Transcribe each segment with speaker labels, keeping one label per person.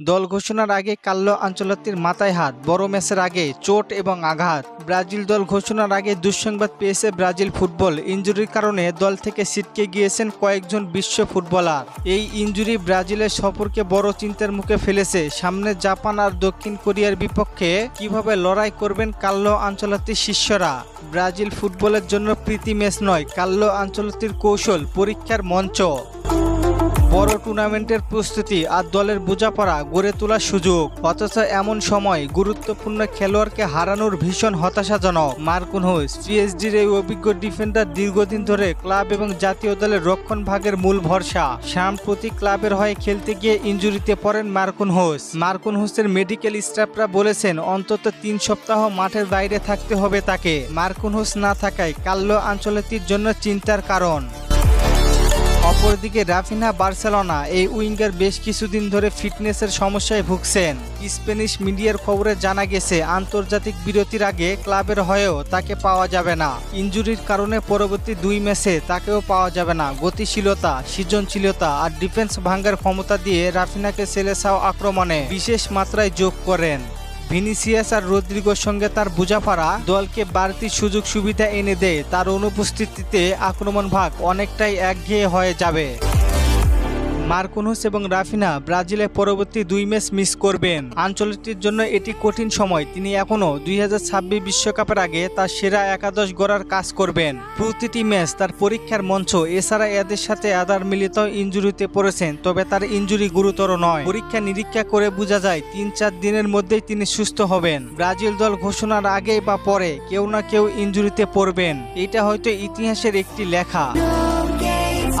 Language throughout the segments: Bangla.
Speaker 1: দল ঘোষণার আগে কাল্লো আঞ্চলতির মাথায় হাত, বড় ম্যাচের আগে চোট এবং আঘাত। ব্রাজিল দল ঘোষণার আগে দুঃসংবাদ পেয়েছে ব্রাজিল ফুটবল। ইঞ্জুরির কারণে দল থেকে ছিটকে গিয়েছেন কয়েকজন বিশ্ব ফুটবলার। এই ইঞ্জুরি ব্রাজিলের সফরকে বড় চিন্তার মুখে ফেলেছে। সামনে জাপান আর দক্ষিণ কোরিয়ার বিপক্ষে কীভাবে লড়াই করবেন কাল্লো আঞ্চলতির শিষ্যরা? ব্রাজিল ফুটবলের জন্য প্রীতি ম্যাচ নয়, কাল্লো আঞ্চলতির কৌশল, পরীক্ষার মঞ্চ। বড় টুর্নামেন্টের প্রস্তুতি আর দলের বোঝাপড়া গড়ে তোলার সুযোগ। অথচ এমন সময় গুরুত্বপূর্ণ খেলোয়াড়কে হারানোর ভীষণ হতাশাজনক। মার্কুন হোস পিএসডির এই অভিজ্ঞ ডিফেন্ডার দীর্ঘদিন ধরে ক্লাব এবং জাতীয় দলের রক্ষণ ভাগের মূল ভরসা। সাম্প্রতিক ক্লাবের হয়ে খেলতে গিয়ে ইঞ্জুরিতে পড়েন মার্কুন হোস। মার্কুন হোসের মেডিকেল স্টাফরা বলেছেন, অন্তত তিন সপ্তাহ মাঠের বাইরে থাকতে হবে তাকে। মার্কুন হোস না থাকায় কাল্লো আঞ্চলতির জন্য চিন্তার কারণ। অপরদিকে রাফিনা বার্সেলোনা এই উইঙ্গার বেশ কিছুদিন ধরে ফিটনেসের সমস্যায় ভুগছেন। স্প্যানিশ মিডিয়ার খবরে জানা গেছে, আন্তর্জাতিক বিরতির আগে ক্লাবের হয়েও তাকে পাওয়া যাবে না। ইঞ্জুরির কারণে পরবর্তী দুই ম্যাচে তাকেও পাওয়া যাবে না। গতিশীলতা, সৃজনশীলতা আর ডিফেন্স ভাঙ্গার ক্ষমতা দিয়ে রাফিনাকে সেলেসাও আক্রমণে বিশেষ মাত্রায় যোগ করেন। ভিনিসিয়াস আর রদ্রিগোর সঙ্গে তার বোঝাপড়া দলকে বাড়তি সুযোগ সুবিধা এনে দেয়। তার অনুপস্থিতিতে আক্রমণ ভাগ অনেকটাই একঘেয়ে হয়ে যাবে। মার্কুনুস এবং রাফিনা ব্রাজিলে পরবর্তী দুই ম্যাচ মিস করবেন। আঞ্চলিকটির জন্য এটি কঠিন সময়। তিনি এখনও দুই বিশ্বকাপের আগে তার সেরা একাদশ গড়ার কাজ করবেন। প্রতিটি ম্যাচ তার পরীক্ষার মঞ্চ। এছাড়া এদের সাথে আদার মিলিত ইঞ্জুরিতে পড়েছেন, তবে তার ইঞ্জুরি গুরুতর নয়। পরীক্ষা নিরীক্ষা করে বোঝা যায় তিন চার দিনের মধ্যেই তিনি সুস্থ হবেন। ব্রাজিল দল ঘোষণার আগে বা পরে কেউ না কেউ ইঞ্জুরিতে পড়বেন। এটা হয়তো ইতিহাসের একটি লেখা।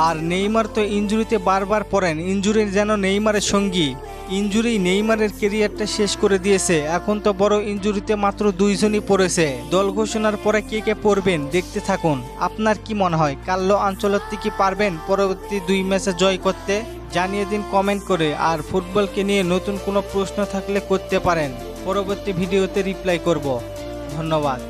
Speaker 1: আর নেইমার তো ইঞ্জুরিতে বারবার পড়েন। ইঞ্জুরি যেন নেইমারের সঙ্গী। ইঞ্জুরি নেইমারের কেরিয়ারটা শেষ করে দিয়েছে। এখন তো বড় ইঞ্জুরিতে মাত্র দুইজনই পড়েছে। দল ঘোষণার পরে কে কে পড়বেন দেখতে থাকুন। আপনার কি মনে হয় কাল্লো আঞ্চলত্তি কি পারবেন পরবর্তী দুই ম্যাচে জয় করতে? জানিয়ে দিন কমেন্ট করে আর ফুটবলকে নিয়ে নতুন কোনো প্রশ্ন থাকলে করতে পারেন। পরবর্তী ভিডিওতে রিপ্লাই করব। ধন্যবাদ।